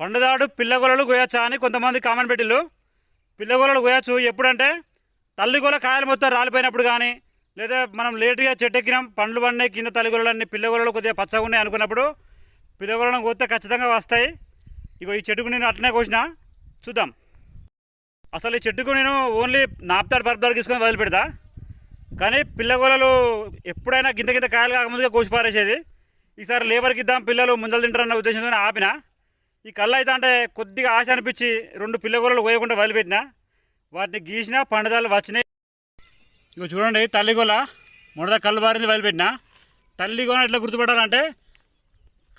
పండుదాడు పిల్లగొలలు గోయచ్చా అని కొంతమంది కామెంట్ పెట్టిల్లు. పిల్లగొలలు గోయచ్చు ఎప్పుడంటే తల్లిగొల కాయలు మొత్తం రాలిపోయినప్పుడు కానీ లేదా మనం లేటుగా చెట్టు ఎక్కినాం పండ్లు పండినాయి కింద తల్లిగొలలన్నీ పిల్లగొలలు కొద్దిగా పచ్చగా ఉన్నాయి అనుకున్నప్పుడు పిల్లగొలను కోస్తే ఖచ్చితంగా వస్తాయి. ఇగో ఈ చెట్టుకు నేను అట్లనే కోసిన. చూద్దాం. అసలు ఈ చెట్టుకు నేను ఓన్లీ నాపుతాడు పరుపుతాడు తీసుకొని వదిలిపెడతా. కానీ పిల్లగొలలు ఎప్పుడైనా గింత గింత కాయలు కాకముందుగా కోసి పారేసేది. ఈసారి లేబర్కి ఇద్దాం పిల్లలు ముందలు తింటారన్న ఉద్దేశంతో ఆపిన. ఈ కళ్ళు అయితే అంటే కొద్దిగా ఆశ అనిపించి రెండు పిల్లగొలలు కోయకుండా వదిలిపెట్టిన. వాటిని గీసిన పండుదలు వచ్చినాయి. ఇగో చూడండి తల్లిగొల మొదట కళ్ళు బారింది వదిలిపెట్టిన. తల్లిగోల ఎట్లా గుర్తుపడాలంటే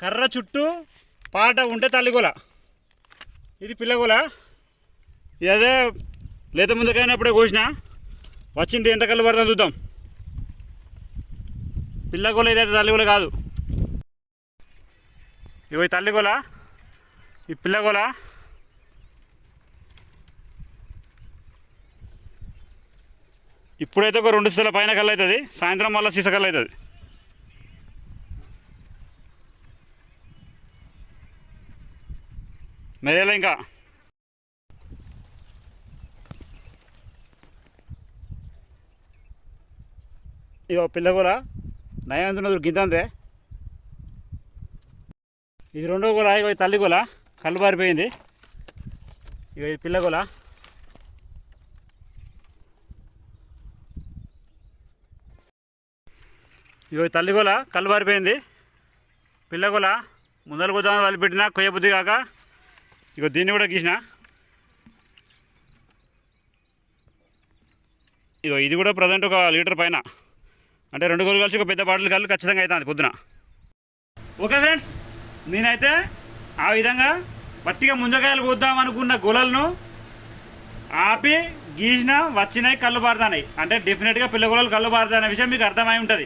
కర్ర చుట్టూ పాట ఉంటే తల్లిగొల ఇది పిల్లగొల ఇదే లేత ముందుకైనప్పుడే కోసిన. వచ్చింది ఎంత కళ్ళు పడుతుందో చూద్దాం. పిల్లగొల ఇదైతే తల్లిగొల కాదు. ఇవి తల్లిగొల ఈ పిల్లగోల ఇప్పుడైతే ఒక రెండు సీసాల పైన కళ్ళు అవుతుంది సాయంత్రం మళ్ళీ సీస కళ్ళు అవుతుంది మెరేలా ఇంకా? ఇగో పిల్లగోల నయం ఉన్నది గింత ఇది రెండో గోల ఇగో తల్లి గోల. కళ్ళు బారిపోయింది ఇగో ఇది పిల్ల గోల. ఇగో కళ్ళు ముందర కూర్చొని వాళ్ళు పెట్టిన కొయ్యబుద్ధి కాక ఇగో దీన్ని కూడా గీసిన. ఇగో ఇది కూడా ప్రజెంట్ ఒక లీటర్ పైన. అంటే రెండు గోలు కలిసి ఒక పెద్ద బాటిల్ కలిసి ఖచ్చితంగా అవుతుంది పొద్దున. ఓకే ఫ్రెండ్స్ నేనైతే ఆ విధంగా పట్టిగా ముంజకాయలు కోద్దాం అనుకున్న గొలలను ఆపి గీసిన వచ్చినాయి కళ్ళు పారుతాయి అంటే డెఫినెట్గా పిల్లగొలలు కళ్ళు పారుతాయి అనే విషయం మీకు అర్థమై ఉంటుంది.